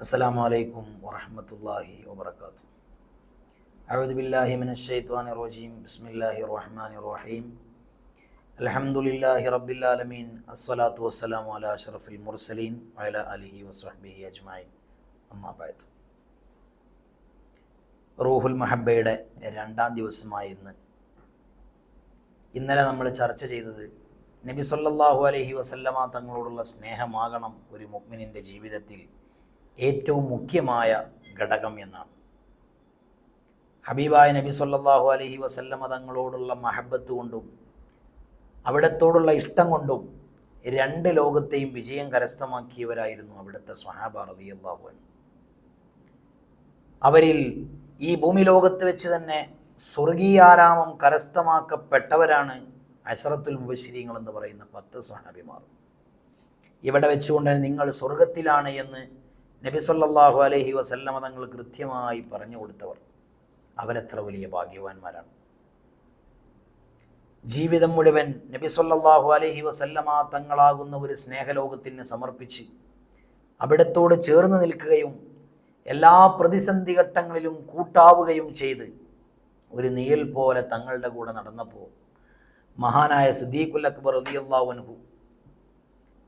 السلام عليكم ورحمة الله وبركاته أعوذ بالله من الشيطان الرجيم بسم الله الرحمن الرحيم الحمد لله رب العالمين الصلاة والسلام على أشرف المرسلين وعلى آله وصحبه أجمعين أما بعد റൂഹുൽ മഹബയുടെ രണ്ടാം ദിവസമായ ഇന്ന് ഇന്നലെ നമ്മൾ ചർച്ച ചെയ്തത് നബി സല്ലല്ലാഹു അലൈഹി വസല്ലമ തങ്ങളോടുള്ള സ്നേഹമാകണം ഒരു മുഅ്മിനിൻ്റെ ജീവിതത്തിൽ ഏറ്റവും മുഖ്യമായ ഘടകം എന്നാണ്. ഹബീബായ നബി സല്ലാഹു അലഹി വസല്ലമ തങ്ങളോടുള്ള മഹബത്ത് കൊണ്ടും അവിടത്തോടുള്ള ഇഷ്ടം കൊണ്ടും രണ്ട് ലോകത്തെയും വിജയം കരസ്ഥമാക്കിയവരായിരുന്നു അവിടുത്തെ സ്വഹാബ റളിയല്ലാഹു അൻഹു. അവരിൽ ഈ ഭൂമി ലോകത്ത് വെച്ച് തന്നെ സ്വർഗീയാരാമം കരസ്ഥമാക്കപ്പെട്ടവരാണ് അഷറത്തുൽ മുബശ്ശിരിങ്ങൾ എന്ന് പറയുന്ന പത്ത് സ്വഹാബിമാർ. ഇവിടെ വെച്ചുകൊണ്ട് നിങ്ങൾ സ്വർഗത്തിലാണ് എന്ന് നബി സല്ലല്ലാഹു അലൈഹി വസല്ലമ തങ്ങൾ കൃത്യമായി പറഞ്ഞു കൊടുത്തവർ അവരെത്ര വലിയ ഭാഗ്യവാന്മാരാണ്. ജീവിതം മുഴുവൻ നബി സല്ലല്ലാഹു അലൈഹി വസല്ലമ തങ്ങളാകുന്ന ഒരു സ്നേഹലോകത്തിന് സമർപ്പിച്ച് അവിടത്തോട് ചേർന്ന് നിൽക്കുകയും എല്ലാ പ്രതിസന്ധി ഘട്ടങ്ങളിലും കൂട്ടാവുകയും ചെയ്ത് ഒരു നീൽ പോലെ തങ്ങളുടെ കൂടെ നടന്നപ്പോൾ മഹാനായ സിദ്ദീഖുൽ അക്ബർ റളിയല്ലാഹു അൻഹു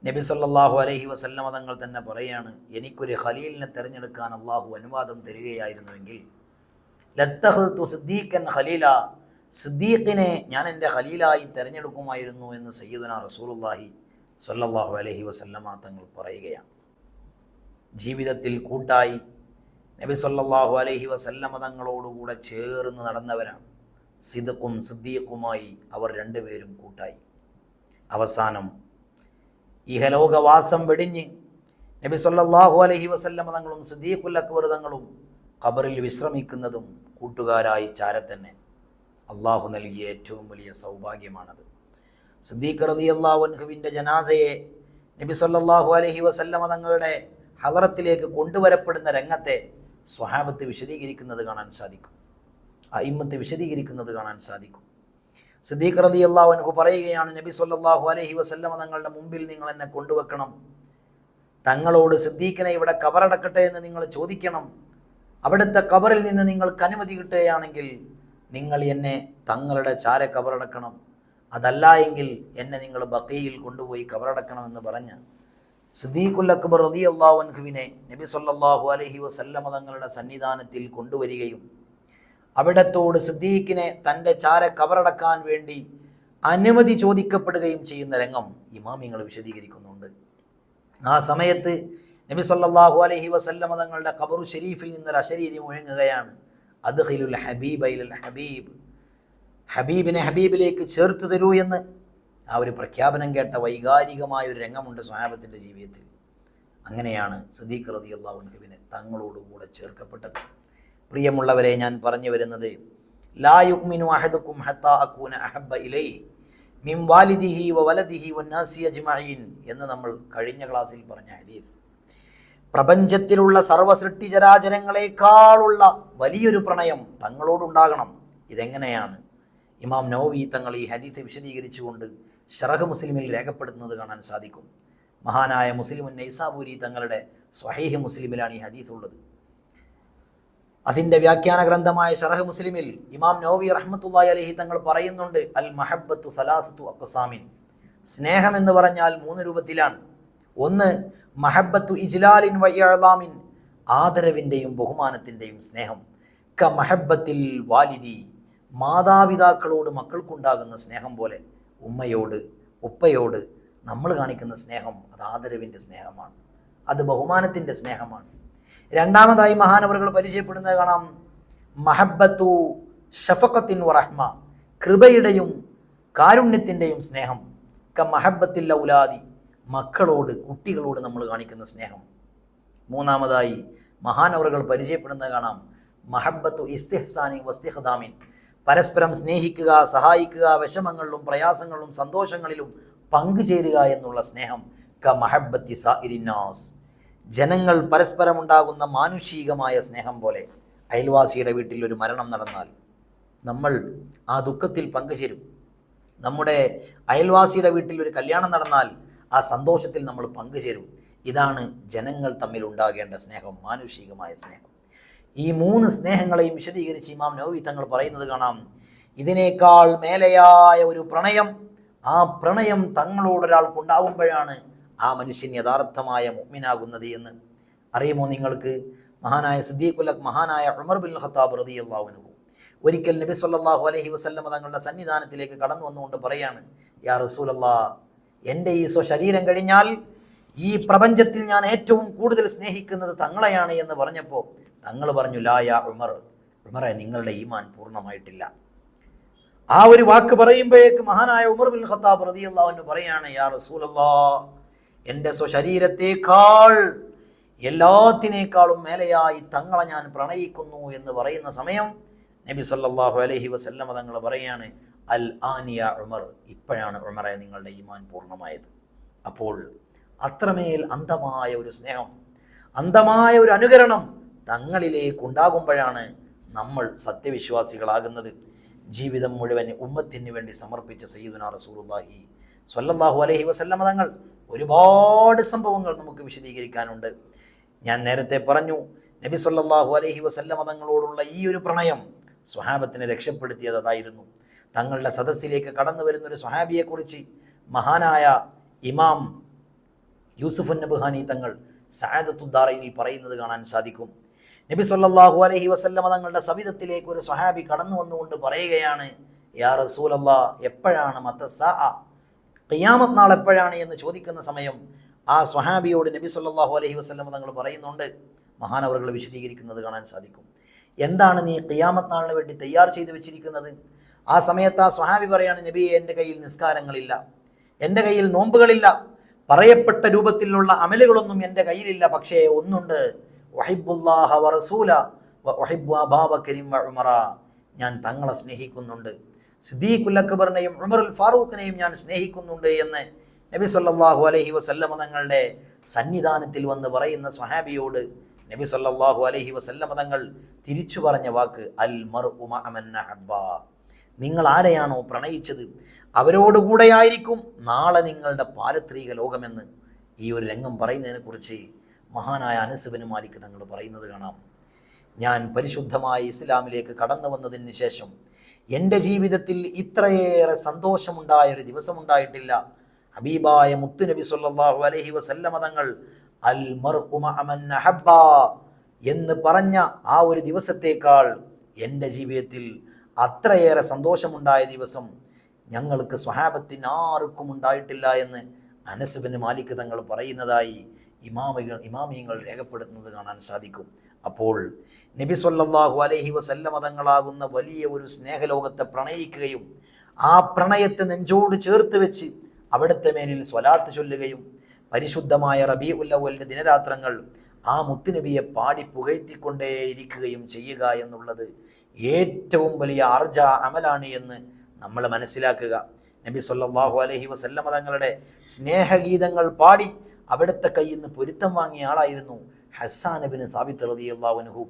നബി സല്ലാഹു അലഹി വസല്ലമ തങ്ങൾ തന്നെ പറയാണ് എനിക്കൊരു ഖലീലിനെ തിരഞ്ഞെടുക്കാൻ അള്ളാഹു അനുവാദം തരികയായിരുന്നുവെങ്കിൽ സിദ്ദീഖൻ ഖലീല സിദ്ദീഖിനെ ഞാൻ എന്റെ ഖലീലായി തിരഞ്ഞെടുക്കുമായിരുന്നു എന്ന് സയ്യിദുന റസൂലുള്ളാഹി സല്ലാഹു അലഹി വസല്ലമ തങ്ങൾ പറയുകയാണ്. ജീവിതത്തിൽ കൂട്ടായി നബി സല്ലാഹു അലഹി വസല്ലമ തങ്ങളോടുകൂടെ ചേർന്ന് നടന്നവരാണ്. സിദക്കും സിദ്ദീഖുമായി അവർ രണ്ടുപേരും കൂട്ടായി. അവസാനം ഇഹലോകവാസം വെടിഞ്ഞ് നബി സല്ലാഹു അലഹി വസല്ലമ തങ്ങളും സിദ്ദീഖുൽ അക്ബർ തങ്ങളും ഖബറിൽ വിശ്രമിക്കുന്നതും കൂട്ടുകാരായി ചാരത്തന്നെ അള്ളാഹു നൽകിയ ഏറ്റവും വലിയ സൗഭാഗ്യമാണത്. സിദ്ദീഖ് റളിയല്ലാഹു അൻഹുവിന്റെ ജനാസയെ നബി സല്ലാഹു അലഹി വസല്ലമ തങ്ങളുടെ ഹലറത്തിലേക്ക് കൊണ്ടുവരപ്പെടുന്ന രംഗത്തെ സ്വഹാബത്ത് വിശദീകരിക്കുന്നത് കാണാൻ സാധിക്കും. അയിമ്മത്ത് വിശദീകരിക്കുന്നത് കാണാൻ സാധിക്കും. സിദ്ദീഖ് റതി അള്ളാഹുനഹു പറയുകയാണ് നബി സല്ലാഹു അലഹി വസല്ലമ തങ്ങളുടെ മുമ്പിൽ നിങ്ങൾ എന്നെ കൊണ്ടുവെക്കണം. തങ്ങളോട് സിദ്ദീഖിനെ ഇവിടെ കബറടക്കട്ടെ എന്ന് നിങ്ങൾ ചോദിക്കണം. അവിടുത്തെ കബറിൽ നിന്ന് നിങ്ങൾക്ക് അനുമതി കിട്ടുകയാണെങ്കിൽ നിങ്ങൾ എന്നെ തങ്ങളുടെ ചാര കബറടക്കണം. അതല്ല എങ്കിൽ എന്നെ നിങ്ങൾ ബക്കയിൽ കൊണ്ടുപോയി കബറടക്കണമെന്ന് പറഞ്ഞ് സിദ്ദീഖുൽ അക്ബർ റതി അള്ളാഹുൻഹുവിനെ നബി സല്ലാഹു അലഹി വസല്ലമ തങ്ങളുടെ സന്നിധാനത്തിൽ കൊണ്ടുവരികയും അവിടത്തോട് സിദ്ദീഖിനെ തന്റെ ചാര കവറടക്കാൻ വേണ്ടി അനുമതി ചോദിക്കപ്പെടുകയും ചെയ്യുന്ന രംഗം ഇമാമിങ്ങൾ വിശദീകരിക്കുന്നുണ്ട്. ആ സമയത്ത് നബി സല്ലാഹു അലഹി വസല്ലമ തങ്ങളുടെ കബറു ഷെരീഫിൽ നിന്നൊരു അശരീരി മുഴങ്ങുകയാണ്. അദ്ഹിലുൽ ഹബീബ് അയിലുൽ ഹബീബ്. ഹബീബിനെ ഹബീബിലേക്ക് ചേർത്ത് തരൂ എന്ന് ആ ഒരു പ്രഖ്യാപനം കേട്ട വൈകാരികമായ ഒരു രംഗമുണ്ട് സ്വഹാബത്തിന്റെ ജീവിതത്തിൽ. അങ്ങനെയാണ് സദീഖ് റതി അള്ളാഹുൻഹുവിനെ തങ്ങളോടുകൂടെ ചേർക്കപ്പെട്ടത്. പ്രിയമുള്ളവരെ ഞാൻ പറഞ്ഞു വരുന്നത് ലാ യുക്മിനു ഹത്താ അഹബ്ബ വാലിദിഹി വ അജ്മഈൻ എന്ന് നമ്മൾ കഴിഞ്ഞ ക്ലാസ്സിൽ പറഞ്ഞ ഹദീസ്. പ്രപഞ്ചത്തിലുള്ള സർവസൃഷ്ടിചരാചരങ്ങളെക്കാളുള്ള വലിയൊരു പ്രണയം തങ്ങളോടുണ്ടാകണം. ഇതെങ്ങനെയാണ്? ഇമാം നവവി തങ്ങൾ ഈ ഹദീസ് വിശദീകരിച്ചുകൊണ്ട് ഷറഹ് മുസ്ലിമിൽ രേഖപ്പെടുത്തുന്നത് കാണാൻ സാധിക്കും. മഹാനായ മുസ്ലിം നൈസാബൂരി തങ്ങളുടെ സ്വഹീഹ് മുസ്ലിമിലാണ് ഈ ഹദീസ് ഉള്ളത് അതിന്റെ വ്യാഖ്യാന ഗ്രന്ഥമായ ഷറഹ് മുസ്ലിമിൽ ഇമാം നവവി റഹ്മത്തുള്ളാഹി അലഹി തങ്ങൾ പറയുന്നുണ്ട് അൽ മഹബത്തു സലാസത്തു അക്കസാമിൻ സ്നേഹം എന്ന് പറഞ്ഞാൽ മൂന്ന് രൂപത്തിലാണ്. ഒന്ന് മഹബത്തു ഇജ്ലാലിൻ വയ്യാമിൻ ആദരവിന്റെയും ബഹുമാനത്തിന്റെയും സ്നേഹം. ക മഹബത്തിൽ വാലിദി മാതാപിതാക്കളോട് മക്കൾക്കുണ്ടാകുന്ന സ്നേഹം പോലെ ഉമ്മയോട് ഉപ്പയോട് നമ്മൾ കാണിക്കുന്ന സ്നേഹം അത് ആദരവിന്റെ സ്നേഹമാണ്. അത് ബഹുമാനത്തിന്റെ സ്നേഹമാണ്. രണ്ടാമതായി മഹാനവറുകൾ പരിചയപ്പെടുന്നത് കാണാം. മഹബത്തു ഷഫക്കത്തിൻ വറഹ്മ കൃപയുടെയും കാരുണ്യത്തിന്റെയും സ്നേഹം. ക മഹബത്തിൽ ഔലാദി മക്കളോട് കുട്ടികളോട് നമ്മൾ കാണിക്കുന്ന സ്നേഹം. മൂന്നാമതായി മഹാനവറുകൾ പരിചയപ്പെടുന്നത് കാണാം. മഹബത്തു ഇസ്തിഹ്സാനി വസ്തിഹദാമിൻ പരസ്പരം സ്നേഹിക്കുക സഹായിക്കുക വിഷമങ്ങളിലും പ്രയാസങ്ങളിലും സന്തോഷങ്ങളിലും പങ്കുചേരുക എന്നുള്ള സ്നേഹം. ക മഹബത്തി സാഇരിന്നാസ് ജനങ്ങൾ പരസ്പരമുണ്ടാകുന്ന മാനുഷികമായ സ്നേഹം പോലെ അയൽവാസിയുടെ വീട്ടിൽ ഒരു മരണം നടന്നാൽ നമ്മൾ ആ ദുഃഖത്തിൽ പങ്കുചേരും. നമ്മുടെ അയൽവാസിയുടെ വീട്ടിൽ ഒരു കല്യാണം നടന്നാൽ ആ സന്തോഷത്തിൽ നമ്മൾ പങ്കുചേരും. ഇതാണ് ജനങ്ങൾ തമ്മിൽ ഉണ്ടാകേണ്ട സ്നേഹം മാനുഷികമായ സ്നേഹം. ഈ മൂന്ന് സ്നേഹങ്ങളെയും വിശദീകരിച്ച് ഇമാം നവവി തങ്ങൾ പറയുന്നത് കാണാം. ഇതിനേക്കാൾ മേലെയായ ഒരു പ്രണയം ആ പ്രണയം തങ്ങളോടൊരാൾക്കുണ്ടാകുമ്പോഴാണ് ആ മനുഷ്യൻ യഥാർത്ഥമായ മുഗ്മിനാകുന്നത് എന്ന് അറിയുമോ നിങ്ങൾക്ക്? മഹാനായ സിദ്ദീഖുലക് മഹാനായ ഉമർ ബിൻ ഖത്താബ് റതി അള്ളാഹുനുഹു ഒരിക്കൽ നബി സല്ലാഹു അലഹി വസ്ല്ലം തങ്ങളുടെ സന്നിധാനത്തിലേക്ക് കടന്നു വന്നുകൊണ്ട് പറയാണ് യാ റസൂലല്ലാ എന്റെ ഈ സ്വശരീരം കഴിഞ്ഞാൽ ഈ പ്രപഞ്ചത്തിൽ ഞാൻ ഏറ്റവും കൂടുതൽ സ്നേഹിക്കുന്നത് തങ്ങളെയാണ് എന്ന് പറഞ്ഞപ്പോൾ തങ്ങൾ പറഞ്ഞു ലായ ഉമർ ഉമറെ നിങ്ങളുടെ ഈമാൻ പൂർണമായിട്ടില്ല. ആ ഒരു വാക്ക് പറയുമ്പോഴേക്ക് മഹാനായ ഉമർ ബിൻ ഖത്താബ് അൻഹു പറയാണ് യാ റസൂലല്ലാ എന്റെ സ്വശരീരത്തേക്കാൾ എല്ലാത്തിനേക്കാളും മേലെയായി തങ്ങളെ ഞാൻ പ്രണയിക്കുന്നു എന്ന് പറയുന്ന സമയം നബി സല്ലാഹു അലഹി വസല്ലമ തങ്ങൾ പറയാണ് അൽ ആനിയ ഉമർ. ഇപ്പോഴാണ് ഉമറെ നിങ്ങളുടെ ഈമാൻ പൂർണമായത്. അപ്പോൾ അത്രമേൽ അന്ധമായ ഒരു സ്നേഹം അന്ധമായ ഒരു അനുകരണം തങ്ങളിലേക്ക് ഉണ്ടാകുമ്പോഴാണ് നമ്മൾ സത്യവിശ്വാസികളാകുന്നത്. ജീവിതം മുഴുവൻ ഉമ്മത്തിന് വേണ്ടി സമർപ്പിച്ച സയ്യിദുന റസൂലുള്ളാഹി സ്വല്ലല്ലാഹു അലഹി വസല്ലമ തങ്ങൾ ഒരുപാട് സംഭവങ്ങൾ നമുക്ക് വിശദീകരിക്കാനുണ്ട്. ഞാൻ നേരത്തെ പറഞ്ഞു നബി സല്ലല്ലാഹു അലഹി വസല്ലമ തങ്ങളോടുള്ള ഈ ഒരു പ്രണയം സ്വഹാബത്തിനെ രക്ഷപ്പെടുത്തിയത് അതായിരുന്നു. തങ്ങളുടെ സദസ്സിലേക്ക് കടന്നു വരുന്ന ഒരു സ്വഹാബിയെക്കുറിച്ച് മഹാനായ ഇമാം യൂസുഫ് നബുഹാനി തങ്ങൾ സായദത്തുദ്ദാറയിൽ പറയുന്നത് കാണാൻ സാധിക്കും. നബി സല്ലല്ലാഹു അലഹി വസല്ലമ തങ്ങളുടെ സവിധത്തിലേക്ക് ഒരു സ്വഹാബി കടന്നു വന്നുകൊണ്ട് പറയുകയാണ് യാ റസൂലല്ലാ എപ്പോഴാണ് മത്തസാ ഖിയാമത്ത് നാൾ എപ്പോഴാണ് എന്ന് ചോദിക്കുന്ന സമയം ആ സ്വഹാബിയോട് നബി സല്ലാഹു അലഹി വസ്ലം തങ്ങൾ പറയുന്നുണ്ട്. മഹാനവറുകൾ വിശദീകരിക്കുന്നത് കാണാൻ സാധിക്കും. എന്താണ് നീ ഖിയാമത്ത് നാളിന് വേണ്ടി തയ്യാർ ചെയ്ത് വെച്ചിരിക്കുന്നത്? ആ സമയത്ത് ആ സ്വഹാബി പറയാണ് നബി എന്റെ കയ്യിൽ നിസ്കാരങ്ങളില്ല. എന്റെ കയ്യിൽ നോമ്പുകളില്ല. പറയപ്പെട്ട രൂപത്തിലുള്ള അമലുകളൊന്നും എന്റെ കയ്യിലില്ല. പക്ഷേ ഒന്നുണ്ട്. വഹിബുല്ലാഹ വറസൂല വഹിബു ബാബ ഉമറ. ഞാൻ തങ്ങളെ സ്നേഹിക്കുന്നുണ്ട്. സിദ്ദീഖുൽ അക്ബറിനെയും ഉമറുൽ ഫാറൂഖിനെയും ഞാൻ സ്നേഹിക്കുന്നുണ്ട് എന്ന് നബി സല്ലാഹു അലഹി വസല്ലമ തങ്ങളുടെ സന്നിധാനത്തിൽ വന്ന് പറയുന്ന സ്വഹാബിയോട് നബി സല്ലാഹു അലഹി വസല്ലമ തങ്ങൾ തിരിച്ചു പറഞ്ഞ വാക്ക് അൽ മർ ഉമഅബ നിങ്ങൾ ആരെയാണോ പ്രണയിച്ചത്? അവരോടുകൂടെയായിരിക്കും നാളെ നിങ്ങളുടെ പാരത്രിക ലോകമെന്ന് ഈ ഒരു രംഗം പറയുന്നതിനെക്കുറിച്ച് മഹാനായ അനസുബിന് മാലിക് തങ്ങൾ പറയുന്നത് കാണാം. ഞാൻ പരിശുദ്ധമായ ഇസ്ലാമിലേക്ക് കടന്നു വന്നതിന് ശേഷം എന്റെ ജീവിതത്തിൽ ഇത്രയേറെ സന്തോഷമുണ്ടായ ഒരു ദിവസം ഉണ്ടായിട്ടില്ല ഹബീബായ മുത്തുനബി സല്ലാഹു അലഹി വസല്ലമ തങ്ങൾ അൽ മർഹബ എന്ന് പറഞ്ഞ ആ ഒരു ദിവസത്തേക്കാൾ എന്റെ ജീവിതത്തിൽ അത്രയേറെ സന്തോഷമുണ്ടായ ദിവസം ഞങ്ങൾക്ക് സ്വഹാബത്തിന് ആർക്കും ഉണ്ടായിട്ടില്ല എന്ന് അനസുബിന് മാലിക് തങ്ങൾ പറയുന്നതായി ഇമാമികൾ ഇമാമിയങ്ങൾ രേഖപ്പെടുത്തുന്നത് കാണാൻ സാധിക്കും. അപ്പോൾ നബി സല്ലാഹു അലഹി വസല്ലമ തങ്ങളാകുന്ന വലിയ ഒരു സ്നേഹലോകത്തെ പ്രണയിക്കുകയും ആ പ്രണയത്തെ നെഞ്ചോട് ചേർത്ത് വെച്ച് അവിടുത്തെ മേലിൽ സ്വലാത്ത് ചൊല്ലുകയും പരിശുദ്ധമായ റബി ഉല്ലവലിന്റെ ദിനരാത്രങ്ങൾ ആ മുത്തുനബിയെ പാടി പുകഴ്ത്തിക്കൊണ്ടേയിരിക്കുകയും ചെയ്യുക എന്നുള്ളത് ഏറ്റവും വലിയ ആർജ അമലാണ് എന്ന് നമ്മൾ മനസ്സിലാക്കുക. നബി സല്ലല്ലാഹു അലൈഹി വസല്ലമ തങ്ങളുടെ സ്നേഹഗീതങ്ങൾ പാടി അവിടുത്തെ കയ്യിൽ നിന്ന് പൊരുത്തം വാങ്ങിയ ആളായിരുന്നു ഹസ്സാൻ ബിൻ സാബിത്ത് റളിയല്ലാഹു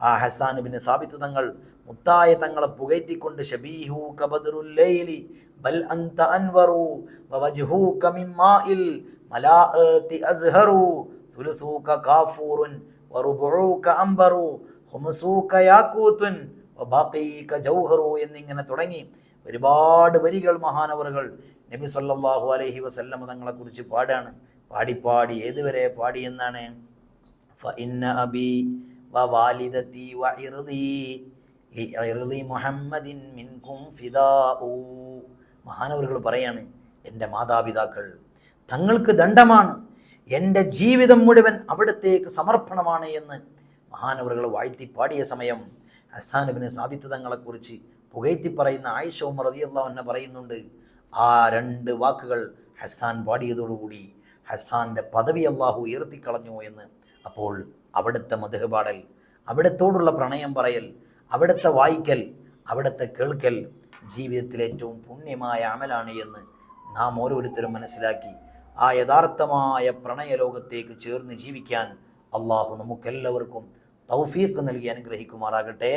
ആ ഹസ്സാൻ ബിൻ സാബിത്ത് തങ്ങൾ മുത്തായ തങ്ങളെ പുകഴ്ത്തിക്കൊണ്ട് ഷബീഹു കബദറുൽ ലൈലി ബൽ അൻത അൻവറു വവജ്ഹൂക മിൻ മാഇൽ മലാഅതി അസ്ഹറു ثلثوك كافور وربعوك أنبر خمسوك ياقوت وباقيك جوهر എന്നിങ്ങനെ തുടങ്ങി ഒരുപാട് വരികൾ മഹാനവറുകൾ നബി സല്ലാഹു അലൈഹി വസല്ലമ തങ്ങളെക്കുറിച്ച് പാടാണ്. പാടിപ്പാടി ഏതുവരെ പാടിയെന്നാണ് അബി വ വ മുഹമ്മദിൻ ഫിദാഉ. മഹാനവറുകൾ പറയാണ് എന്റെ മാതാപിതാക്കൾ തങ്ങൾക്ക് ദണ്ഡമാണ്. എന്റെ ജീവിതം മുഴുവൻ അവിടത്തേക്ക് സമർപ്പണമാണ് എന്ന് മഹാനവറുകൾ വാഴ്ത്തി പാടിയ സമയം ഹസാനബിന് സാബിത്ത് തങ്ങളെക്കുറിച്ച് പുകഴ്ത്തി പറയുന്ന ആയിഷ ഉമർ റളിയല്ലാഹു അൻഹ പറയുന്നുണ്ട് ആ രണ്ട് വാക്കുകൾ ഹസാൻ പാടിയതോടുകൂടി ഹസാന്റെ പദവി അള്ളാഹു ഉയർത്തിക്കളഞ്ഞു എന്ന് അപ്പോൾ അവിടുത്തെ മധുഹ പാടൽ അവിടത്തോടുള്ള പ്രണയം പറയൽ അവിടുത്തെ വായിക്കൽ അവിടുത്തെ കേൾക്കൽ ജീവിതത്തിലെ ഏറ്റവും പുണ്യമായ അമലാണ് എന്ന് നാം ഓരോരുത്തരും മനസ്സിലാക്കി ആ യഥാർത്ഥമായ പ്രണയലോകത്തേക്ക് ചേർന്ന് ജീവിക്കാൻ അള്ളാഹു നമുക്കെല്ലാവർക്കും തൗഫീഖ് നൽകി അനുഗ്രഹിക്കുമാറാകട്ടെ.